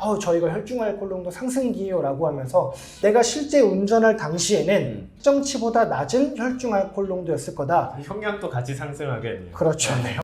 아우 저희가 혈중 알코올 농도 상승기요라고 하면서 내가 실제 운전할 당시에는 음. 측정치보다 낮은 혈중 알코올 농도였을 거다. 형량도 같이 상승하겠네요. 그렇죠. 네.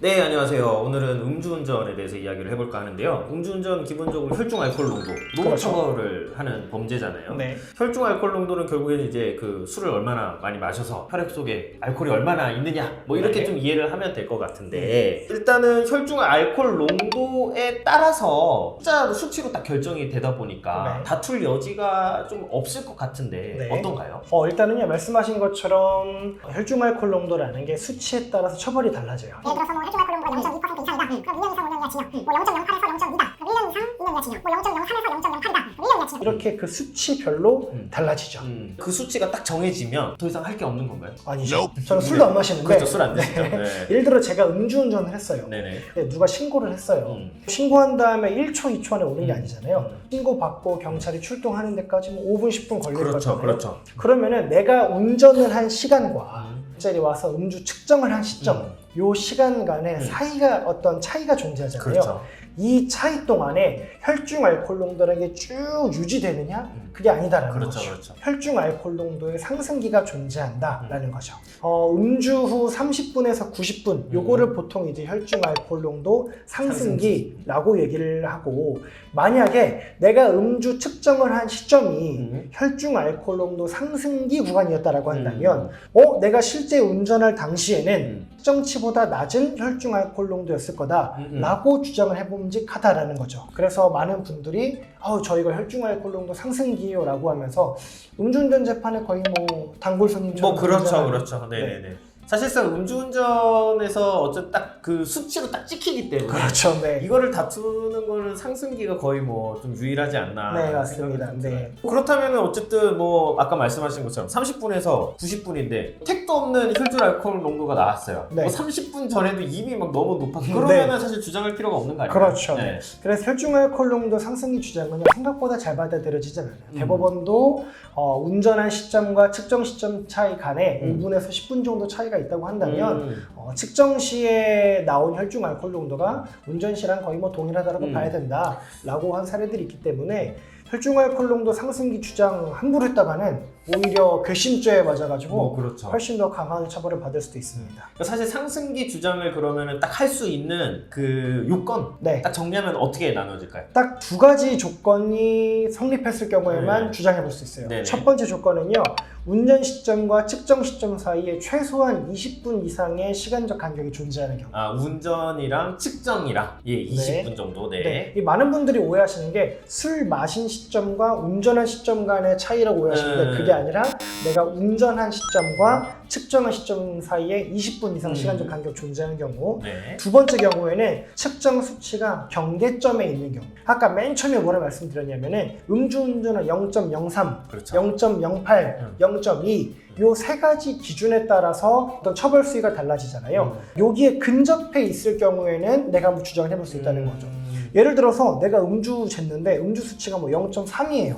네, 안녕하세요. 오늘은 음주운전에 대해서 이야기를 해볼까 하는데요. 음주운전 기본적으로 혈중 알코올 농도, 노무 그렇죠. 처벌을 하는 범죄잖아요. 네. 혈중 알코올 농도는 결국에는 이제 그 술을 얼마나 많이 마셔서 혈액 속에 알코올이 얼마나 있느냐 뭐 이렇게 네. 좀 이해를 하면 될 것 같은데 일단은 혈중 알코올 농도에 따라서 숫자 수치로 딱 결정이 되다 보니까 네. 다툴 여지가 좀 없을 것 같은데 네. 어떤가요? 어, 일단은요 말씀하신 것처럼 혈중 알코올 농도라는 게 수치에 따라서 처벌이 달라져요. 예 알코올 농도가 0.2% 이상이다. 그럼 2년 이상 5년이야 징역. 뭐 0.08에서 0.2다. 그럼 1년 이상 2년이야 징역. 뭐 0.03에서 0.08이다. 그럼 1년이야 징역. 이렇게 그 수치별로 음. 달라지죠. 음, 그 수치가 딱 정해지면 더 이상 할 게 없는 건가요? 아니죠. 저는 술도 안 마시는데 그렇죠, 술 안 드시죠. 네. 네. 예를 들어 제가 음주운전을 했어요. 네네. 근데 누가 신고를 했어요. 음. 신고한 다음에 1초, 2초 안에 오는 게 음. 아니잖아요. 신고 받고 경찰이 출동하는 데까지 뭐 5분, 10분 걸릴 그렇죠, 거잖아요. 그렇죠. 그러면 내가 운전을 한 시간과 음. 경찰이 와서 음주 측정을 한 시점, 음. 요 시간 간에 음. 사이가 어떤 차이가 존재하잖아요. 그렇죠. 이 차이 동안에 혈중 알코올 농도라는 게 쭉 유지되느냐? 음. 그게 아니다라는 그렇죠, 거죠. 그렇죠. 혈중 알코올 농도의 상승기가 존재한다라는 거죠. 어, 음주 후 30분에서 90분 요거를 보통 이제 혈중 알코올 농도 상승기라고 얘기를 하고 만약에 내가 음주 측정을 한 시점이 음. 혈중 알코올 농도 상승기 구간이었다라고 한다면 음. 어 내가 실제 운전할 당시에는 음. 측정치보다 낮은 혈중 알코올 농도였을 거다 음, 음. 라고 주장을 해봄직하다라는 거죠. 그래서 많은 분들이 아우 저희가 혈중 알코올 농도 상승기요 라고 하면서 음주운전 재판에 거의 뭐 단골 손님처럼 뭐 그렇죠, 그렇죠. 네네네. 사실상 음주운전에서 어쨌든 딱 그 수치로 딱 찍히기 때문에 그렇죠. 네. 이거를 다투는 거는 상승기가 거의 뭐 좀 유일하지 않나. 네, 맞습니다. 좀 네. 들어요. 그렇다면 어쨌든 뭐 아까 말씀하신 것처럼 30분에서 90분인데 택도 없는 혈중 알코올 농도가 나왔어요. 네. 뭐 30분 전에도 이미 막 너무 높아서 네. 그러면은 사실 주장할 필요가 없는 거 아니에요? 그렇죠. 네. 그래서 혈중 알코올 농도 상승기 주장은 생각보다 잘 받아들여지지 않아요. 음. 대법원도 어, 운전한 시점과 측정 시점 차이 간에 음. 5분에서 10분 정도 차이가 있다고 한다면 음. 어, 측정 시에 나온 혈중 알코올 농도가 운전 시랑 거의 뭐 동일하다고 음. 봐야 된다라고 한 사례들이 있기 때문에 혈중 알코올 농도 상승기 주장 함부로 했다가는 오히려 괘씸죄에 맞아가지고 뭐 그렇죠. 훨씬 더 강한 처벌을 받을 수도 있습니다. 그러니까 사실 상승기 주장을 그러면은 딱 할 수 있는 그 요건 네. 딱 정리하면 어떻게 나눠질까요? 딱 두 가지 조건이 성립했을 경우에만 네. 주장해 볼 수 있어요. 네네. 첫 번째 조건은요. 운전 시점과 측정 시점 사이에 최소한 20분 이상의 시간적 간격이 존재하는 경우. 아 운전이랑 측정이랑 예 20분 정도 네. 네. 이 많은 분들이 오해하시는 게 술 마신 시점과 운전한 시점 간의 차이라고 오해하시는데 음. 그게 아니라 내가 운전한 시점과 측정한 시점 사이에 20분 이상 음. 시간적 간격 존재하는 경우 네. 두 번째 경우에는 측정 수치가 경계점에 있는 경우. 아까 맨 처음에 뭐라 말씀드렸냐면은 음주운전은 0.03, 그렇죠. 0.08, 음. 0.2 요 세 가지 기준에 따라서 어떤 처벌 수위가 달라지잖아요. 음. 여기에 근접해 있을 경우에는 내가 한번 주장을 해볼 수 있다는 거죠. 음. 예를 들어서 내가 음주 쟀는데 음주 수치가 뭐 0.3이에요.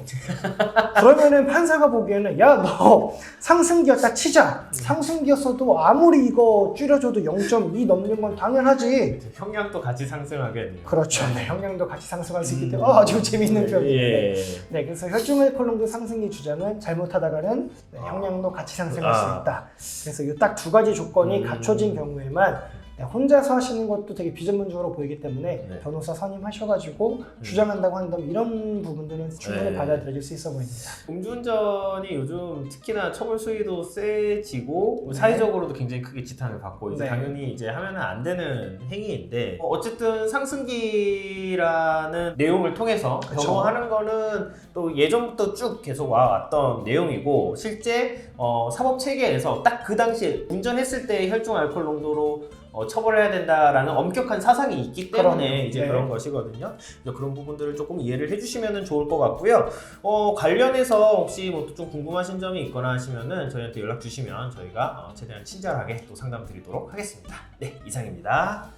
그러면은 판사가 보기에는 야 너 상승기였다 치자. 상승기였어도 아무리 이거 줄여줘도 0.2 넘는 건 당연하지. 형량도 같이 상승하겠네요. 그렇죠. 네, 형량도 같이 상승할 수 있기 음. 때문에 어, 아주 재미있는 표현인데. 예. 네, 그래서 혈중 알코올농도 상승기 주장은 잘못하다가는 네, 형량도 같이 상승할 아. 수 있다. 그래서 이 딱 두 가지 조건이 음. 갖춰진 경우에만 네, 혼자서 하시는 것도 되게 비전문적으로 보이기 때문에 네. 변호사 선임하셔가지고 주장한다고 한다면 이런 부분들은 충분히 네. 받아들여질 수 있어 보입니다. 음주운전이 요즘 특히나 처벌 수위도 세지고 네. 사회적으로도 굉장히 크게 지탄을 받고 이제 네. 당연히 이제 하면은 안 되는 행위인데 어, 어쨌든 상승기라는 내용을 통해서. 적용하는 거는 또 예전부터 쭉 계속 와왔던 내용이고 실제 어, 사법 체계에서 딱 그 당시에 운전했을 때 혈중 알코올 농도로 어, 처벌해야 된다라는 엄격한 사상이 있기 때문에 그럼요. 이제 네. 그런 것이거든요. 그래서 그런 부분들을 조금 이해를 해주시면 좋을 것 같고요. 어, 관련해서 혹시 뭐 좀 궁금하신 점이 있거나 하시면은 저희한테 연락 주시면 저희가 어, 최대한 친절하게 또 상담 드리도록 하겠습니다. 네, 이상입니다.